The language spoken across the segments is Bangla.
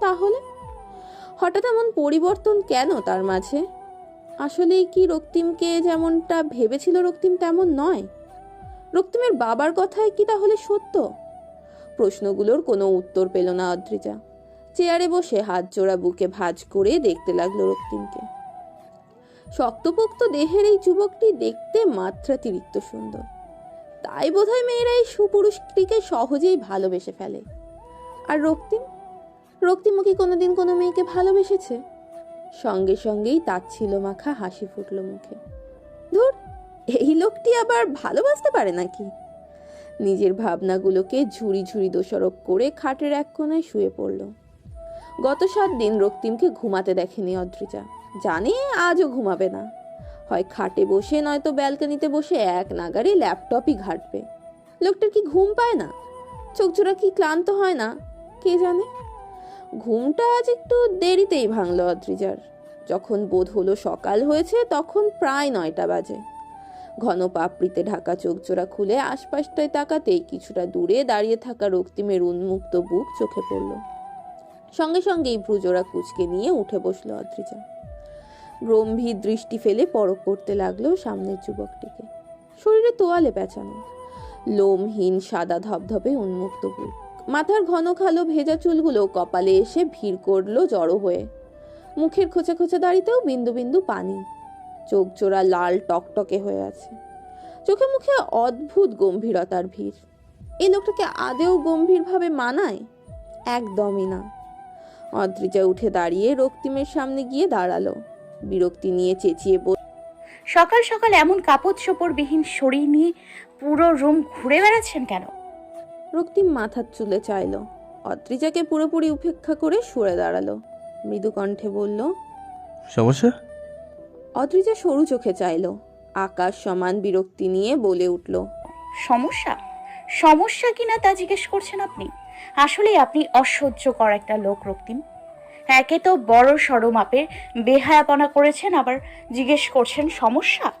তাহলে? হঠাৎ এমন পরিবর্তন কেন তার মাঝে? আসলেই কি রক্তিমকে যেমনটা ভেবেছিল রক্তিম তেমন নয়। রক্তিমের বাবার কথায় কি তাহলে সত্য? প্রশ্নগুলোর কোনো উত্তর পেল না অদ্রিজা। চেয়ারে বসে হাত জোড়া বুকে ভাঁজ করে দেখতে লাগল রক্তিমকে। শক্তপোক্ত দেহের এই যুবকটি দেখতে মাত্রাতিরিক্ত সুন্দর। তাই বোধহয় মেয়েরা এই সুপুরুষটিকে সহজেই ভালোবেসে ফেলে। আর রক্তিম? রক্তিমও কি কোনোদিন কোনো মেয়েকে ভালোবেসেছে? সঙ্গে সঙ্গেই তাচ্ছিল মাখা, হাসি ফুটল মুখে। ধুর, এই লোকটি আবার ভালোবাসতে পারে নাকি? নিজের ভাবনাগুলোকে ঝুড়ি ঝুড়ি দোষারোপ করে খাটের এক কোনায় শুয়ে পড়ল। গত সাত দিন রক্তিমকে ঘুমাতে দেখেনি অদ্রিজা। জানে আজও ঘুমাবে না। হয় খাটে বসে, নয়তো ব্যালকনিতে বসে এক নাগারে ল্যাপটপই ঘাটবে। লোকটার কি ঘুম পায় না? চোখজোড়া কি ক্লান্ত হয় না? কে জানে? ঘুমটা আজ একটু দেরিতেই ভাঙল, অদ্রিজার। যখন বোধ হলো সকাল হয়েছে, তখন প্রায় নয়টা বাজে। ঘন পাপড়িতে ঢাকা চোখজোড়া খুলে আশপাশটায় তাকাতেই কিছুটা দূরে দাঁড়িয়ে থাকা রক্তিমের উন্মুক্ত বুক চোখে পড়ল। সঙ্গে সঙ্গেই ভ্রুজোড়া কুচকে নিয়ে উঠে বসল অদ্রিজা। গম্ভীর দৃষ্টি ফেলে পরক করতে লাগল সামনের যুবকটিকে। শরীরে তোয়ালে পেঁচানো, লোমহীন সাদা ধবধবে উন্মুক্ত বুক। মাথার ঘন খালো ভেজা চুলগুলো কপালে এসে ভিড় করল জড়ো হয়ে। মুখের খোঁচা খোঁচা দাড়িতেও বিন্দু বিন্দু পানি। চোখ জোড়া লাল টকটকে হয়ে আছে। চোখে মুখে অদ্ভুত গম্ভীরতার ভিড়। এই লোকটাকে আদেও গম্ভীরভাবে মানায়? একদমই না। অদ্রিজা উঠে দাঁড়িয়ে রক্তিমের সামনে গিয়ে দাঁড়াল। বিরক্তি নিয়ে চেঁচিয়ে বল সকাল সকাল এমন কাপড় চোপড়বিহীন শরীর নিয়ে পুরো রুম ঘুরে বেড়াচ্ছেন কেন? রক্তিম মাথার চুলে চাইলো। অদ্রিজাকে পুরোপুরি উপেক্ষা করে সরে দাঁড়াল। মৃদু কণ্ঠে বলল সমস্যা? অদ্রিজা সরু চোখে চাইলো। আকাশ সমান বিরক্তি নিয়ে বলে উঠল সমস্যা? সমস্যা কিনা তা জিজ্ঞেস করছেন আপনি? আসলে আপনি অসহ্যকর একটা লোক রক্তিম। একে তো বড় সড়ো মাপের বেহায়াপনা করেছেন আবার জিজ্ঞেস করছেন সমস্যা?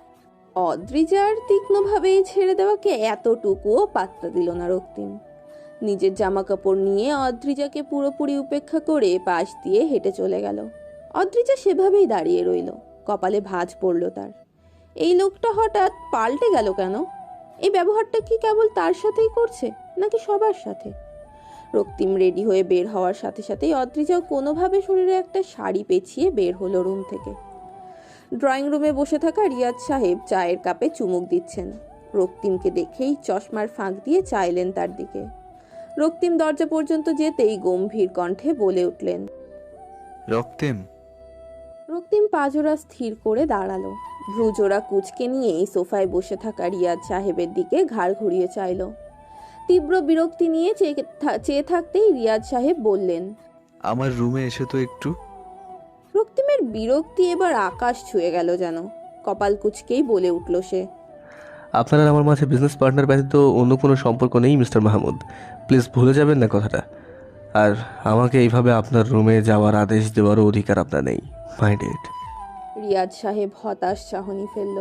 অদ্রিজার তীক্ষ্ণভাবে ছেড়ে দেওয়াকে এতটুকুও পাত্তা দিল না রক্তিম। নিজের জামা কাপড় নিয়ে অদ্রিজাকে পুরোপুরি উপেক্ষা করে পাশ দিয়ে হেঁটে চলে গেল। অদ্রিজা সেভাবেই দাঁড়িয়ে রইল, কপালে ভাঁজ পড়ল তার। এই লোকটা হঠাৎ পাল্টে গেল কেন? এই ব্যবহারটা কি কেবল তার সাথেই করছে, নাকি সবার সাথে? রক্তিম রেডি হয়ে বের হওয়ার সাথে সাথেই অদ্রিজাও কোনোভাবে শরীরে একটা শাড়ি পেঁচিয়ে বের হলো রুম থেকে। ড্রয়িং রুমে বসে থাকা রিয়াজ সাহেব চায়ের কাপে চুমুক দিচ্ছেন। রক্তিমকে দেখেই চশমার ফাঁক দিয়ে চাইলেন তার দিকে। রক্তিম দরজা পর্যন্ত যেতেই গম্ভীর কণ্ঠে বলে উঠলেন রক্তিম। রক্তিম পাজোড়া স্থির করে দাঁড়াল। ভ্রুজোড়া কুচকে নিয়েই সোফায় বসে থাকা রিয়াজ সাহেবের দিকে ঘাড় ঘুরিয়ে চাইল। তীব্র বিরক্তি নিয়ে চেয়ে থাকতেই রিয়াজ সাহেব বললেন আমার রুমে এসে তো একটু রক্তিমের বিরক্তি এবার আকাশ ছুঁয়ে গেল যেন। কপাল কুচকেই বলে উঠল সে। আপনার আর আমার মাঝে বিজনেস পার্টনার ব্যতীত অন্য কোনো সম্পর্ক নেই মিস্টার মাহমুদ। প্লিজ ভুলে যাবেন না কথাটা। আর আমাকে এইভাবে আপনার রুমে যাওয়ার আদেশ দেওয়ারও অধিকার আপনার নেই মাইন্ডেড রিয়াজ সাহেব হতাশ চাহনি ফেলল।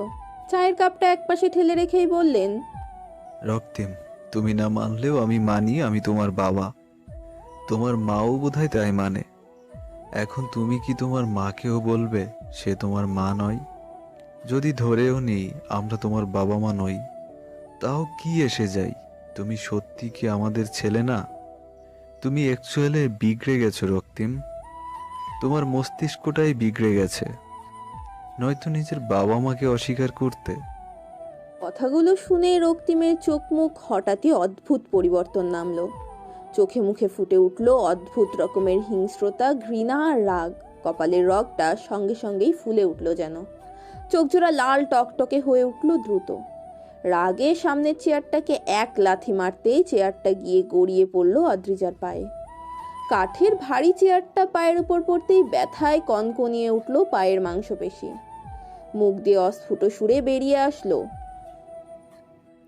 চায়ের কাপটা একপাশে ঠেলে রেখেই বললেন রক্তিম তুমি না মানলেও আমি মানি আমি তোমার বাবা। তোমার মাও বোধহয় তাই মানে। এখন তুমি কি তোমার মাকেও বলবে, সে তোমার মা নয়? যদি ধরেও নেই, আমরা তোমার বাবা মা নই। তাও কি এসে যাই তুমি সত্যি কি আমাদের ছেলে না? তুমি অ্যাকচুয়ালি বিগড়ে গেছো, রক্তিম। তোমার মস্তিষ্কটাই বিগড়ে গেছে। নয়তো নিজের বাবা মাকে অস্বীকার করতে। কথাগুলো শুনে রক্তিমের চোখ মুখ হঠাৎই অদ্ভুত পরিবর্তন নামলো। চোখে মুখে ফুটে উঠল অদ্ভুত রকমের হিংস্রতা, ঘৃণা আর রাগ। কপালের রগটা সঙ্গে সঙ্গেই ফুলে উঠল যেন। চোখজোড়া লাল টকটকে হয়ে উঠল দ্রুত। রাগে সামনের চেয়ারটাকে এক লাথি মারতেই চেয়ারটা গিয়ে গড়িয়ে পড়ল অদ্রিজার পায়ে। কাঠের ভারী চেয়ারটা পায়ের উপর পড়তেই ব্যথায় কনকনিয়ে উঠল পায়ের মাংসপেশি। মুখ দিয়ে অস্ফুট সুরে বেরিয়ে আসলো।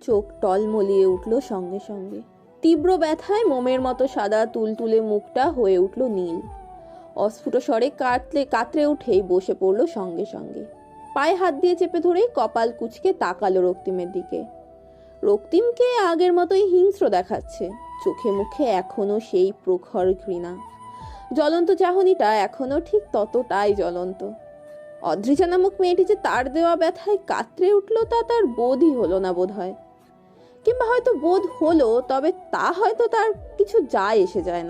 চোখ টলমলিয়ে উঠল সঙ্গে সঙ্গে। তীব্র ব্যথায় মোমের মতো সাদা তুলতুলে মুখটা হয়ে উঠল নীল। অস্ফুট স্বরে কাতলে, কাতরে উঠেই বসে পড়ল সঙ্গে সঙ্গে। পায়ে হাত দিয়ে চেপে ধরেই কপাল কুচকে তাকালো রক্তিমের দিকে। রক্তিমকে আগের মতোই হিংস্র দেখাচ্ছে। চোখে মুখে এখনও সেই প্রখর ঘৃণা। জ্বলন্ত চাহনিটা এখনও ঠিক ততটাই জ্বলন্ত। অদ্রিজা নামক মেয়েটি যে তার দেওয়া ব্যথায় কাতরে উঠল তা তার বোধই হলো না বোধ হয় কিংবা হয়তো বোধ হলো, তবে তা হয়তো তার কিছু যায় এসে যায় না।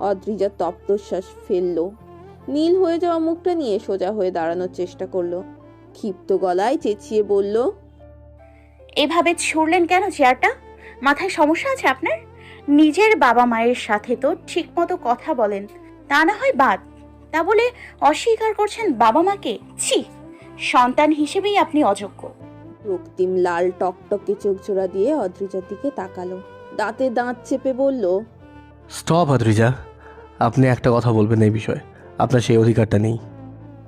অদ্রিজা তপ্তশ্বাস ফেলল। নীল হয়ে যাওয়া মুখটা নিয়ে সোজা হয়ে দাঁড়ানোর চেষ্টা করল। ক্ষিপ্ত গলায় চেঁচিয়ে বলল, এভাবে ছুড়লেন কেন চেয়ারটা? মাথায় সমস্যা আছে আপনার? নিজের বাবা মায়ের সাথে তো ঠিকমতো কথা বলেন, তা না হয় বাদ। তা বলে অস্বীকার করছেন বাবা মাকে? ছি! সন্তান হিসেবেই আপনি অযোগ্য। রক্তিম লাল টকটকে চোখ জোড়া দিয়ে অদ্রিজার দিকে তাকালো। দাঁতে দাঁত চেপে বলল স্টপ অদ্রিজা আপনি একটা কথা বলবেন এই বিষয়ে। আপনার সেই অধিকারটা নেই।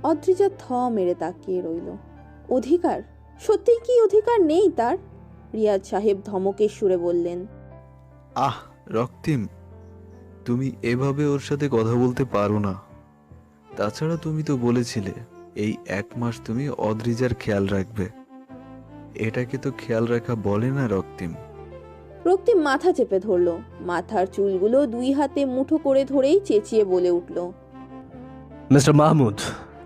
অদ্রিজা থ মেরে তাকিয়ে রইল। অধিকার? সত্যিই কি অধিকার নেই তার? রিয়াজ সাহেব ধমকের সুরে বললেন আহ রক্তিম তুমি এভাবে ওর সাথে কথা বলতে পারো না। তাছাড়া তুমি তো বলেছিলে এই এক মাস তুমি অদ্রিজার খেয়াল রাখবে। এটাকে তো খেয়াল রাখা বলে না রক্তিম। রক্তিম মাথা চেপে ধরলো। মাথার চুলগুলো দুই হাতে মুঠো করে ধরেই চেঁচিয়ে বলে উঠল মিস্টার মাহমুদ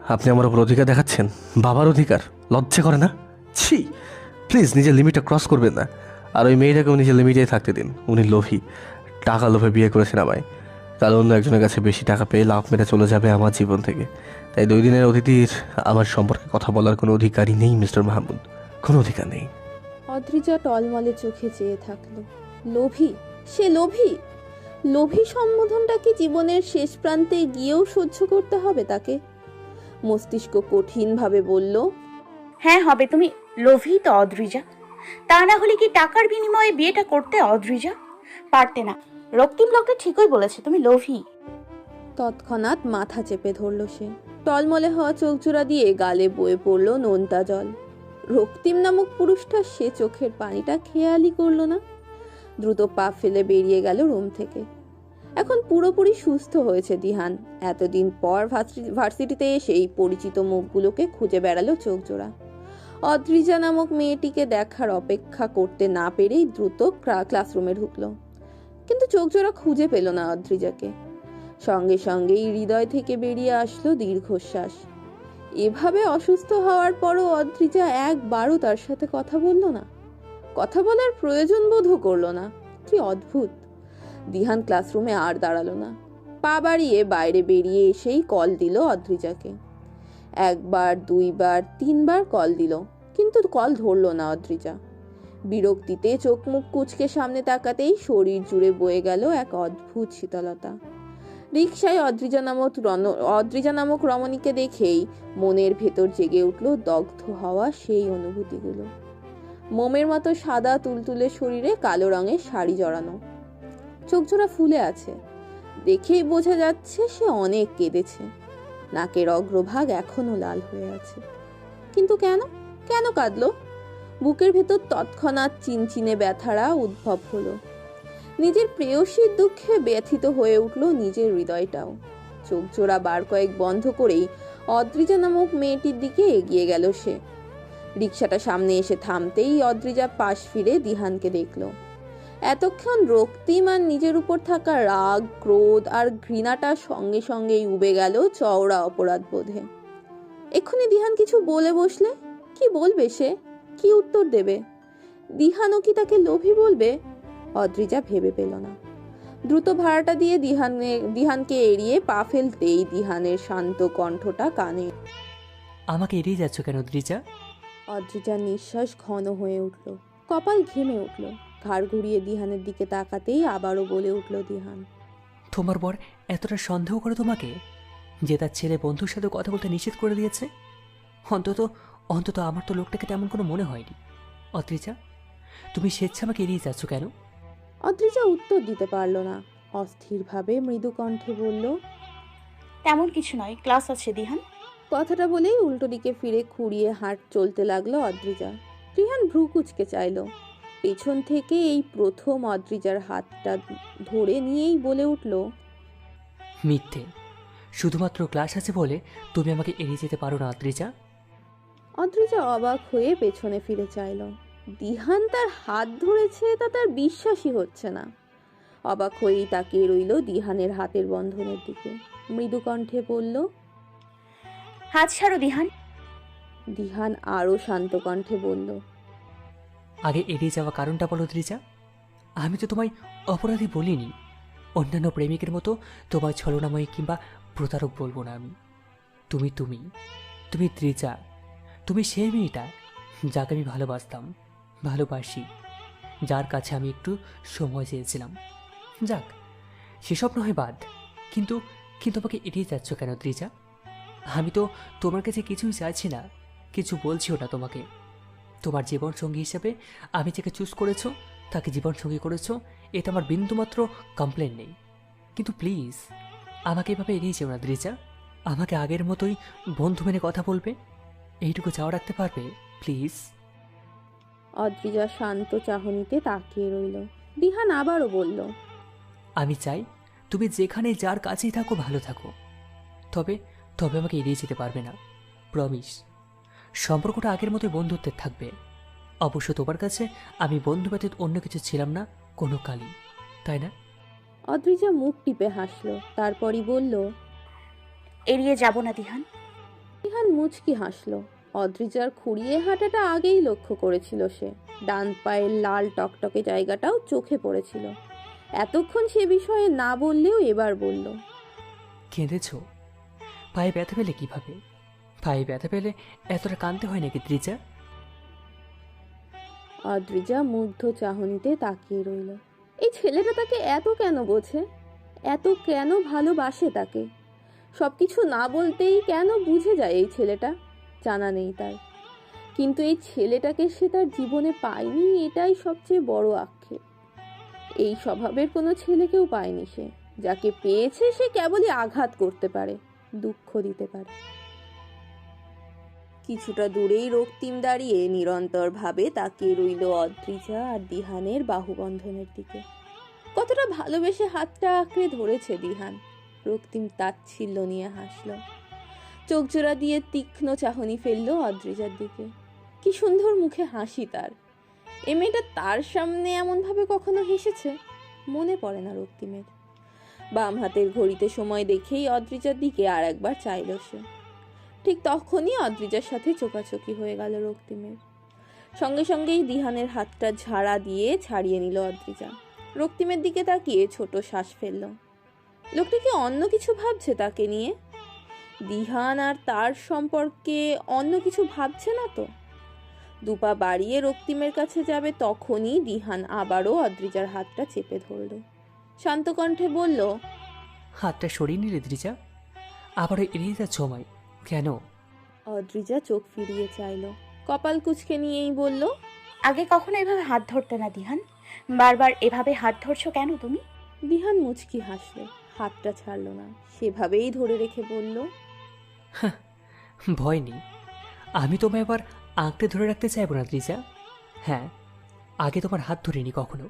আপনি আমার উপর অধিকার দেখাচ্ছেন? বাবার অধিকার? লজ্জা করে না? ছি! প্লিজ নিজের লিমিটটা ক্রস করবেন না। আর ওই মেয়েটাকেও নিজের লিমিটেই থাকতে দিন। উনি লোভী। টাকা লোভে বিয়ে করেছেন আমায়। কাল অন্য একজনের কাছে বেশি টাকা পেয়ে লাভ মেরে চলে যাবে আমার জীবন থেকে। তাই দুই দিনের অতিথির আমার সম্পর্কে কথা বলার কোনো অধিকারই নেই মিস্টার মাহমুদ। কোনো অধিকার নেই। অদ্রিজা টলমলে চোখে চেয়ে থাকল। লোভী? সে লোভী? লোভী সম্বোধনটা কি জীবনের শেষ প্রান্তে গিয়েও সহ্য করতে হবে তাকে? মস্তিষ্ক কঠিনভাবে বলল হ্যাঁ হবে তুমি লোভী তো অদ্রিজা। তা না হলে কি টাকার বিনিময়ে বিয়েটা করতে অদ্রিজা? পারতে না। রক্তিম লোকটা ঠিকই বলেছে তুমি লোভী। তৎক্ষণাৎ মাথা চেপে ধরল সে। টলমলে হওয়া চোখ জোড়া দিয়ে গালে বয়ে পড়ল নোনতা জল। রক্তিম নামক পুরুষটা সে চোখের পানিটা খেয়ালই করল না। দ্রুত পা ফেলে বেরিয়ে গেল রুম থেকে। এখন পুরোপুরি সুস্থ হয়েছে দিহান। এতদিন পর ভার্সি- ভার্সিটিতে এসেই পরিচিত মুখগুলোকে খুঁজে বেড়ালো চোখ জোড়া অদ্রিজা নামক মেয়েটিকে দেখার অপেক্ষা করতে না পেরেই দ্রুত ক্লাসরুমে ঢুকলো। কিন্তু চোখ জোড়া খুঁজে পেল না অদ্রিজাকে। সঙ্গে সঙ্গেই হৃদয় থেকে বেরিয়ে আসলো দীর্ঘশ্বাস। এভাবে অসুস্থ হওয়ার পরও অদ্রিজা একবারও তার সাথে কথা বলল না। কথা বলার প্রয়োজন বোধও করল না। কি অদ্ভুত। দিহান ক্লাসরুমে আর দাঁড়াল না। পা বাড়িয়ে বাইরে বেরিয়ে এসেই কল দিল অদ্রিজাকে। একবার, দুইবার, তিনবার কল দিল, কিন্তু কল ধরলো না অদ্রিজা। বিরক্তিতে চোখ মুখ কুচকে সামনে তাকাতেই শরীর জুড়ে বয়ে গেল এক অদ্ভুত শীতলতা। রিক্সায় অদ্রিজা নামক রণ- অদ্রিজা নামক রমণীকে দেখেই মনের ভেতর জেগে উঠল দগ্ধ হওয়া সেই অনুভূতিগুলো। মোমের মতো সাদা তুলতুলে শরীরে কালো রঙের শাড়ি জড়ানো। চোখজোড়া ফুলে আছে। দেখেই বোঝা যাচ্ছে সে অনেক কেঁদেছে। নাকের অগ্রভাগ এখনও লাল হয়ে আছে। কিন্তু কেন? কেন কাঁদলো? বুকের ভেতর তৎক্ষণাৎ চিনচিনে ব্যথারা উদ্ভব হলো। নিজের প্রেয়সীর দুঃখে ব্যথিত হয়ে উঠল নিজের হৃদয়টাও। চোখ জোড়া বার কয়েক বন্ধ করেই অদ্রিজা নামক মেয়েটির দিকে এগিয়ে গেল সে। রিক্সাটা সামনে এসে থামতেই অদ্রিজা পাশ ফিরে দিহানকে দেখল। এতক্ষণ রক্তিম আর নিজের উপর থাকা রাগ, ক্রোধ আর ঘৃণাটা সঙ্গে সঙ্গেই উবে গেল চওড়া অপরাধ বোধে। এক্ষুনি দিহান কিছু বলে বসলে? কি বলবে সে? কি উত্তর দেবে? দিহানও কি তাকে লোভী বলবে? অদ্রিজা ভেবে পেল না। দ্রুত ভাড়াটা দিয়ে দিহানে দিহানকে এড়িয়ে পা ফেলতেই দিহানের শান্ত কণ্ঠটা কানে আমাকে এড়িয়ে যাচ্ছ কেন দ্রিজা অদ্রিজার নিঃশ্বাস ঘন হয়ে উঠল কপাল ঘেমে উঠল। ঘাড় ঘুরিয়ে দিহানের দিকে তাকাতেই আবারও বলে উঠল দিহান তোমার বর এতটা সন্দেহ করে তোমাকে যে তার ছেলে বন্ধুর সাথে কথা বলতে নিষেধ করে দিয়েছে? অন্তত অন্তত আমার তো লোকটাকে তেমন কোনো মনে হয়নি। অদ্রিজা তুমি স্বেচ্ছা আমাকে এড়িয়ে যাচ্ছ কেন? অদ্রিজা উত্তর দিতে পারল না। অস্থিরভাবে মৃদু কণ্ঠে বলল তেমন কিছু নয় ক্লাস আছে দিহান। কথাটা বলেই উল্টো দিকে ফিরে খুঁড়িয়ে হাঁট চলতে লাগল অদ্রিজা। রিহান ভ্রু কুচকে চাইল। পেছন থেকে এই প্রথম অদ্রিজার হাতটা ধরে নিয়েই বলে উঠল মিথ্যে। শুধুমাত্র ক্লাস আছে বলে তুমি আমাকে এড়িয়ে যেতে পারো না অদ্রিজা। অদ্রিজা অবাক হয়ে পেছনে ফিরে চাইল। দিহান তার হাত ধরেছে তা তার বিশ্বাসই হচ্ছে না। অবাক হয়েই তাকিয়ে রইল দিহানের হাতের বন্ধনের দিকে। মৃদু কণ্ঠে বলল হাত ছাড়ো দিহান। দিহান আরও শান্ত কণ্ঠে বলল আগে এড়িয়ে যাওয়া কারণটা বলো ত্রিজা। আমি তো তোমায় অপরাধী বলিনি। অন্যান্য প্রেমিকের মতো তোমায় ছলনাময়ী কিংবা প্রতারক বলব না আমি। তুমি তুমি তুমি ত্রিজা তুমি সেই মেয়েটা যাকে আমি ভালোবাসতাম। ভালোবাসি। যার কাছে আমি একটু সময় চেয়েছিলাম। যাক, সেসব নয় বাদ। কিন্তু কিন্তু আমাকে এড়িয়ে যাচ্ছ কেন, ত্রিজা? আমি তো তোমার কাছে কিছুই চাইছি না। কিছু বলছিও না তোমাকে। তোমার জীবনসঙ্গী হিসেবে আমি যাকে চুজ করেছ, তাকে জীবনসঙ্গী করেছ, এতে আমার বিন্দুমাত্র কমপ্লেন নেই। কিন্তু প্লিজ আমাকে এভাবে এড়িয়ে যেও না দ্রিজা আমাকে আগের মতোই বন্ধু মেনে কথা বলবে। এইটুকু চাওয়া রাখতে পারবে প্লিজ অদ্রিজা শান্ত চাহনিতে তাকিয়ে রইল। দিহান আবারও বলল আমি চাই তুমি যেখানে যার কাছেই থাকো ভালো থাকো। তবে তবে আমাকে এড়িয়ে যেতে পারবে না প্রমিস সম্পর্কটা আগের মতোই বন্ধুত্বের থাকবে। অবশ্য তোমার কাছে আমি বন্ধু ব্যতীত অন্য কিছু ছিলাম না কোনো কালই তাই না? অদ্রিজা মুখ টিপে হাসল তারপরই বলল এড়িয়ে যাব না দিহান দিহান মুচকি হাসল। অদ্রিজার খুঁড়িয়ে হাঁটাটা আগেই লক্ষ্য করেছিল সে। ডান পায়ের লাল টকটকে জায়গাটাও চোখে পড়েছিল। এতক্ষণ সে বিষয়ে না বললেও এবার বলল কেঁদেছ? পায়ে ব্যথা পেলে কীভাবে? পায়ে ব্যথা পেলে এতটা কাঁদতে হয় নাকি দ্রিজা? অদ্রিজা মুগ্ধ চাহনিতে তাকিয়ে রইল। এই ছেলেটা তাকে এত কেন বোঝে? এত কেন ভালোবাসে তাকে? সবকিছু না বলতেই কেন বুঝে যায় এই ছেলেটা? জানা নেই তার। কিন্তু এই ছেলেটাকে সে তার জীবনে পায়নি, এটাই সবচেয়ে বড় আক্ষেপ। এই স্বভাবের কোনো ছেলেকেও পায়নি সে। যাকে পেয়েছে সে কেবলই আঘাত করতে পারে, দুঃখ দিতে পারে। কিছুটা দূরেই রক্তিম দাঁড়িয়ে নিরন্তরভাবে তাকিয়ে রইল অদ্রিজা আর দিহানের বাহুবন্ধনের দিকে। কতটা ভালোবেসে হাতটা আঁকড়ে ধরেছে দিহান। রক্তিম তাচ্ছিল্য নিয়ে হাসল। চোখ জোড়া দিয়ে তীক্ষ্ণ চাহনি ফেলল অদ্রিজার দিকে। কি সুন্দর মুখে হাসি তার। এ মেয়েটা তার সামনে এমনভাবে কখনো হেসেছে? মনে পড়ে না রক্তিমের। বাম হাতের ঘড়িতে সময় দেখেই অদ্রিজার দিকে আর একবার চাইল সে। ঠিক তখনই অদ্রিজার সাথে চোকাচোকি হয়ে গেল রক্তিমের। সঙ্গে সঙ্গেই দিহানের হাতটা ঝাড়া দিয়ে ছাড়িয়ে নিল অদ্রিজা। রক্তিমের দিকে তাকিয়ে ছোট শ্বাস ফেলল। লোকটি কি অন্য কিছু ভাবছে তাকে নিয়ে? দিহান আর তার সম্পর্কে অন্য কিছু ভাবছে না তো? দুপা বাড়িয়ে রক্তিমের কাছে যাবে তখনই দিহান আবারও অদ্রিজার হাতটা চেপে ধরল। শান্ত কণ্ঠে বলল হাতটা সরিয়ে নিলে ত্রিজা আবারও এড়িয়ে যাচ্ছ আমায় কেন? অদ্রিজা চোখ ফিরিয়ে চাইল। কপাল কুচকে নিয়েই বলল আগে কখনো এভাবে হাত ধরতে না দিহান। বারবার এভাবে হাত ধরছো কেন তুমি? দিহান মুচকি হাসল হাতটা ছাড়ল না। সেভাবেই ধরে রেখে বলল ভয় নেই। আমি তোমায় এবার আঁকড়ে ধরে রাখতে চাইব না ত্রিজা হ্যাঁ আগে তোমার হাত ধরিনি কখনো।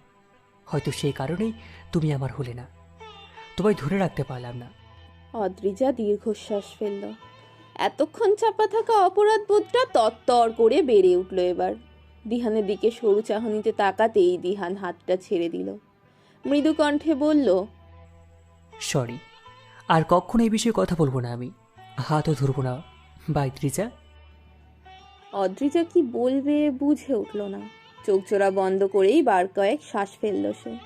হয়তো সেই কারণেই তুমি আমার হলে না। তোমায় ধরে রাখতে পারলাম না। অদ্রিজা দীর্ঘশ্বাস ফেলল। এতক্ষণ চাপা থাকা অপরাধ বোধটা তত্তর করে বেড়ে উঠল এবার। দিহানের দিকে সরু চাহনিতে তাকাতেই দিহান হাতটা ছেড়ে দিল। মৃদু কণ্ঠে বলল সরি আর কখনো এই বিষয়ে কথা বলব না আমি। হাতও ধরবো না। বাই ত্রিজা অদ্রিজা কি বলবে বুঝে উঠল না। চোখ জোড়া বন্ধ করেই বার কয়েক শ্বাস ফেলল সে।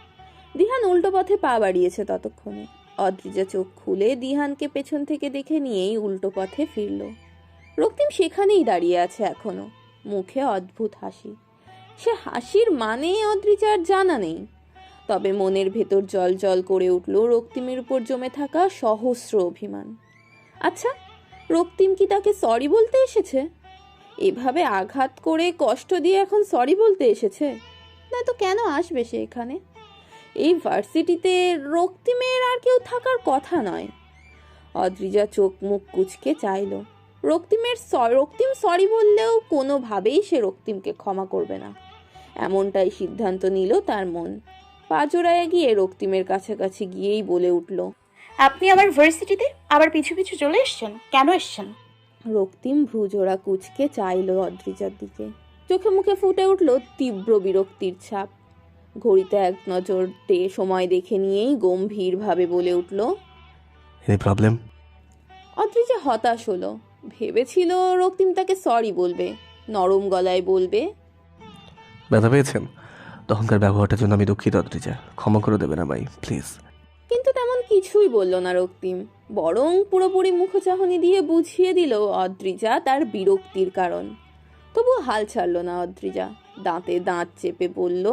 দিহান উল্টো পথে পা বাড়িয়েছে ততক্ষণে। অদ্রিজা চোখ খুলে দিহানকে পেছন থেকে দেখে নিয়েই উল্টো পথে ফিরল। রক্তিম সেখানেই দাঁড়িয়ে আছে এখনও। মুখে অদ্ভুত হাসি। সে হাসির মানে অদ্রিজার জানা নেই। তবে মনের ভেতর জল জল করে উঠল রক্তিমের উপর জমে থাকা সহস্র অভিমান। আচ্ছা রক্তিম কি তাকে সরি বলতে এসেছে? এভাবে আঘাত করে কষ্ট দিয়ে এখন সরি বলতে এসেছে? না তো কেন আসবে সে এখানে? এই ভার্সিটিতে রক্তিমের আর কেউ থাকার কথা নয়। অদ্রিজা চোখ মুখ কুচকে চাইল। রক্তিমের রক্তিম সরি বললেও কোনোভাবেই সে রক্তিমকে ক্ষমা করবে না। এমনটাই সিদ্ধান্ত নিল তার মন। পাজোড়ায় গিয়ে রক্তিমের কাছাকাছি গিয়েই বলে উঠল আপনি আবার ভার্সিটিতে আবার পিছু পিছু চলে এসছেন? কেন এসছেন? রক্তিম ভ্রুজোড়া কুচকে চাইল অদ্রিজার দিকে। চোখে মুখে ফুটে উঠল তীব্র বিরক্তির ছাপ। ঘড়িতে এক নজর দে- সময় দেখে নিয়েই গম্ভীরভাবে বলে উঠল এনি প্রবলেম অদ্রিজা হতাশ হলো। ভেবেছিল রক্তিম তাকে সরি বলবে নরম গলায় বলবে। ব্যথা পেয়েছেন? তখনকার ব্যবহারটার জন্য আমি দুঃখিত অদ্রিজা। ক্ষমা করে দেবেন আমায় প্লিজ কিন্তু তেমন কিছুই বলল না রক্তিম। বরং পুরোপুরি মুখচাহনি দিয়ে বুঝিয়ে দিল অদ্রিজা তার বিরক্তির কারণ। তবু হাল ছাড়ল না অদ্রিজা। দাঁতে দাঁত চেপে বলল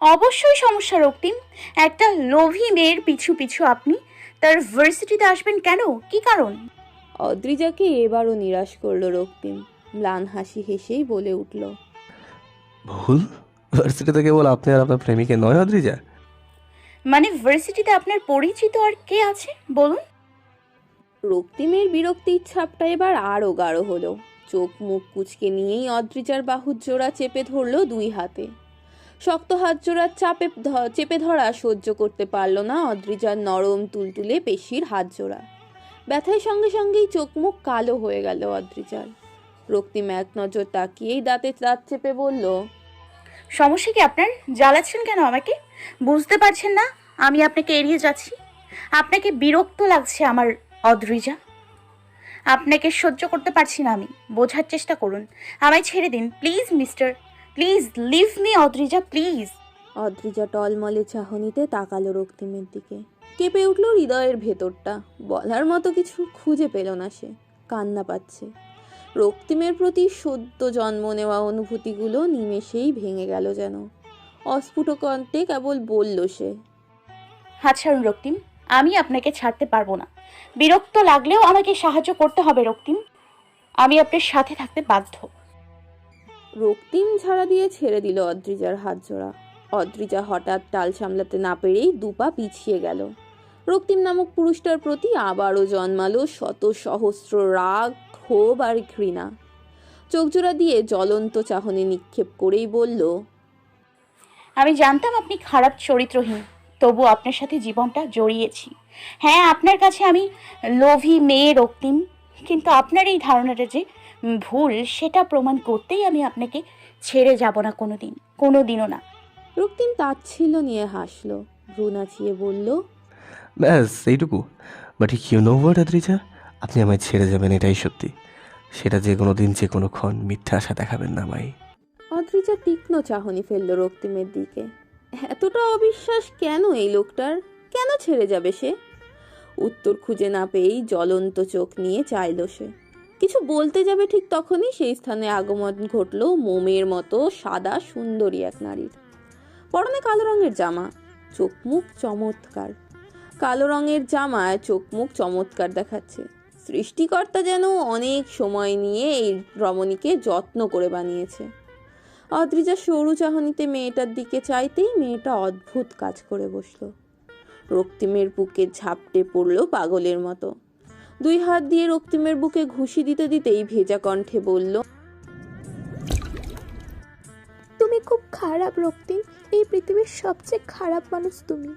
অবশ্যই সমস্যা রক্তিম। একটা লোভী মেয়ের পিছু পিছু আপনি তার ভার্সিটিতে আসবেন কেন? কি কারণ? অদ্রিজাকে এবারও নিরাশ করল রক্তিম। ম্লান হাসি হেসেই বলে উঠল ভুল? ভার্সিটিতে কেবল আপনি আর আপনার প্রেমিকে নয় অদ্রিজা? মানে ভার্সিটিতে আপনার পরিচিত আর কে আছে? বলুন। রক্তিমের বিরক্তির ছাপটা এবার আরও গাঢ় হলো। চোখ মুখ কুচকে নিয়েই অদ্রিজার বাহুর জোড়া চেপে ধরলো দুই হাতে। শক্ত হাত জোড়ার চাপে চেপে ধরা সহ্য করতে পারল না অদ্রিজার নরম তুলতুলে পেশির হাত জোড়া। ব্যথায় সঙ্গে সঙ্গেই চোখ মুখ কালো হয়ে গেল অদ্রিজার। রক্তিম এক নজর তাকিয়েই দাঁতে দাঁত চেপে বলল সমস্যা কি আপনার? জ্বালাচ্ছেন কেন আমাকে? বুঝতে পারছেন না? আমি আপনাকে এড়িয়ে যাচ্ছি। আপনাকে বিরক্ত লাগছে আমার অদ্রিজা? আপনাকে সহ্য করতে পারছি না আমি। বোঝার চেষ্টা করুন। আমায় ছেড়ে দিন। Please, mister. Please, leave me Adrija, please. Adrija টলমলে চাহনিতে তাকালো রক্তিমের দিকে। কেঁপে উঠল হৃদয়ের ভেতরটা। বলার মতো কিছু খুঁজে পেল না সে। কান্না পাচ্ছে। রক্তিমের প্রতি সদ্য জন্ম নেওয়া অনুভূতিগুলো নিমেষেই ভেঙে গেল যেন। অস্ফুট কণ্ঠে কেবল বলল সে হাত ছাড়ুন রক্তিম আমি আপনাকে ছাড়তে পারব না। বিরক্ত লাগলেও আমাকে সাহায্য করতে হবে রক্তিম। আমি আপনার সাথে থাকতে বাধ্য। রক্তিম ছাড়া দিয়ে ছেড়ে দিল অদ্রিজার হাত জোড়া। অদ্রিজা হঠাৎ টাল সামলাতে না পেরেই দুপা পিছিয়ে গেল। রক্তিম নামক পুরুষটার প্রতি আবারও জন্মালো শত সহস্র রাগ ক্ষোভ আর ঘৃণা। চোখজোড়া দিয়ে জ্বলন্ত চাহনি নিক্ষেপ করেই বলল আমি জানতাম আপনি খারাপ চরিত্রহীন তবু আপনার সাথে জীবনটা জড়িয়েছি। হ্যাঁ আপনার কাছে আমি লোভী মেয়ে রক্তিম কিন্তু আপনার এই ধারণাটা যে ভুল সেটা প্রমাণ করতেই আমি আপনাকে ছেড়ে যাব না কোনো দিন কোনো দিনও না। রক্তিম তাচ্ছিল্য নিয়ে হাসলো। ভ্রু নাচিয়ে বলল ব্যাস এইটুকু। But you know what Adrija আপনি আমায় ছেড়ে যাবেন এটাই সত্যি। সেটা যে কোনো দিন যে কোনো ক্ষণ মিথ্যা আশা দেখাবেন না আমায়। অদ্রিজা তীক্ষ্ণ চাহনি ফেলল রক্তিমের দিকে। এতটা অবিশ্বাস কেন এই লোকটার? কেন ছেড়ে যাবে সে? উত্তর খুঁজে না পেয়েই জ্বলন্ত চোখ নিয়ে চাইল সে। কিছু বলতে যাবে ঠিক তখনই সেই স্থানে আগমন ঘটল মোমের মতো সাদা সুন্দরী এক নারীর। পরনে কালো রঙের জামা, চোখ মুখ চমৎকার। কালো রঙের জামায় চোখ মুখ চমৎকার দেখাচ্ছে। সৃষ্টিকর্তা যেন অনেক সময় নিয়ে এই রমণীকে যত্ন করে বানিয়েছে। অদ্রিজা সরু চাহনিতে মেয়েটার দিকে চাইতেই মেয়েটা অদ্ভুত কাজ করে বসল। রক্তিমের বুকে ঝাপটে পড়ল পাগলের মতো। দুই হাত দিয়ে রক্তিমের বুকে ঘুষি দিতে দিতেই ভেজা কণ্ঠে বলল, তুমি খুব খারাপ রক্তিম, এই পৃথিবীর সবচেয়ে খারাপ মানুষ তুমি।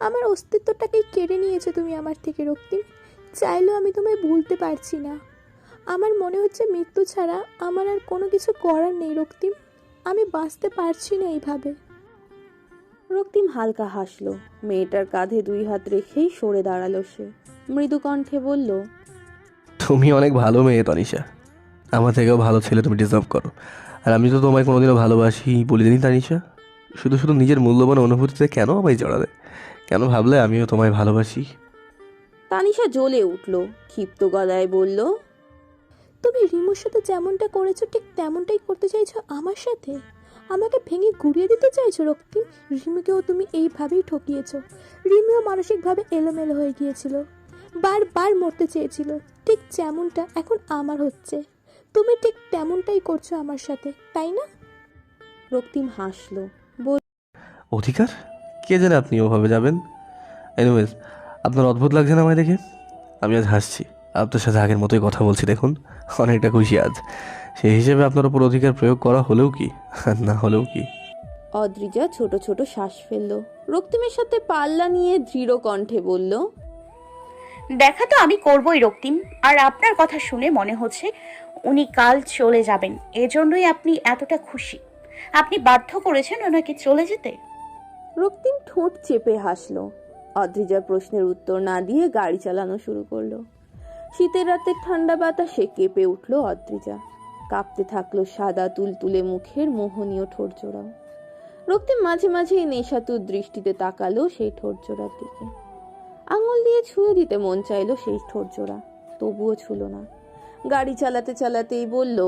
আমার অস্তিত্বটাকেই কেড়ে নিয়েছো তুমি আমার থেকে রক্তিম। চাইলেও আমি তোমায় ভুলতে পারছি না। আমার মনে হচ্ছে মৃত্যু ছাড়া আমার আর কোনো কিছু করার নেই রক্তিম। আমি বাঁচতে পারছি না এইভাবে। রক্তিম হালকা হাসলো। মেয়েটার কাঁধে দুই হাত রেখেই সরে দাঁড়াল সে। মৃদু কণ্ঠে বলল তুমি অনেক ভালো মেয়ে তনিষা আমার থেকেও ভালো ছেলে তুমি ডিজার্ভ করো। আর আমি তো তোমায় কোনোদিনও ভালোবাসি বলিনি তানিশা। শুধু শুধু নিজের মূল্যবান অনুভূতিতে কেন আমায় জড়ালে? কেন ভাবলে আমিও তোমায় ভালোবাসি? তানিশা জ্বলে উঠল। ক্ষিপ্ত গলায় বলল তুমি রিমুর সাথে যেমনটা করেছ, ঠিক তেমনটাই করতে চাইছো আমার সাথে? আমাকে ভেঙে গুড়িয়ে দিতে চাইছো, রক্তিম? রিমিকেও তুমি এইভাবেই ঠকিয়েছো। রিমিও মানসিকভাবে এলোমেলো হয়ে গিয়েছিল। বারবার মরতে চেয়েছিল। ঠিক যেমনটা এখন আমার হচ্ছে। তুমি ঠিক তেমনটাই করছ আমার সাথে, তাই না? রক্তিম হাসলো। অধিকার? কে জানে আপনি ওভাবে যাবেন? এনিওয়েজ আপনার অদ্ভুত লাগছে না আমায় দেখে? আমি আজ হাসছি। আপনার সাথে আগের মতোই কথা বলছি দেখুন অনেকটা খুশি আজ। সেই হিসেবে আপনার উপর অধিকার প্রয়োগ করা হলেও কি? আর না হলেও কি? অদ্রিজা ছোট ছোট শ্বাস ফেলল। রক্তিমের সাথে পাল্লা নিয়ে দৃঢ় কণ্ঠে বলল দেখা তো আমি করবই রক্তিম আর আপনার কথা শুনে মনে হচ্ছে উনি কাল চলে যাবেন। এজন্যই আপনি এতটা খুশি। আপনি বাধ্য করেছেন ওনাকে চলে যেতে? রক্তিম ঠোঁট চেপে হাসলো। অদ্রিজার প্রশ্নের উত্তর না দিয়ে গাড়ি চালানো শুরু করল। শীতের রাতের ঠান্ডা বাতাসে কেঁপে উঠল অদ্রিজা। কাঁপতে থাকল সাদা তুলতুলে মুখের মোহনীয় ঠোঁট জোড়াও। রক্তিম মাঝে মাঝে নেশাতুর দৃষ্টিতে তাকালো সেই ঠোঁট জোড়ার দিকে। আঙুল দিয়ে ছুঁয়ে দিতে মন চাইলো সেই ঠোঁট জোড়া, তবুও ছুলো না। গাড়ি চালাতে চালাতেই বলল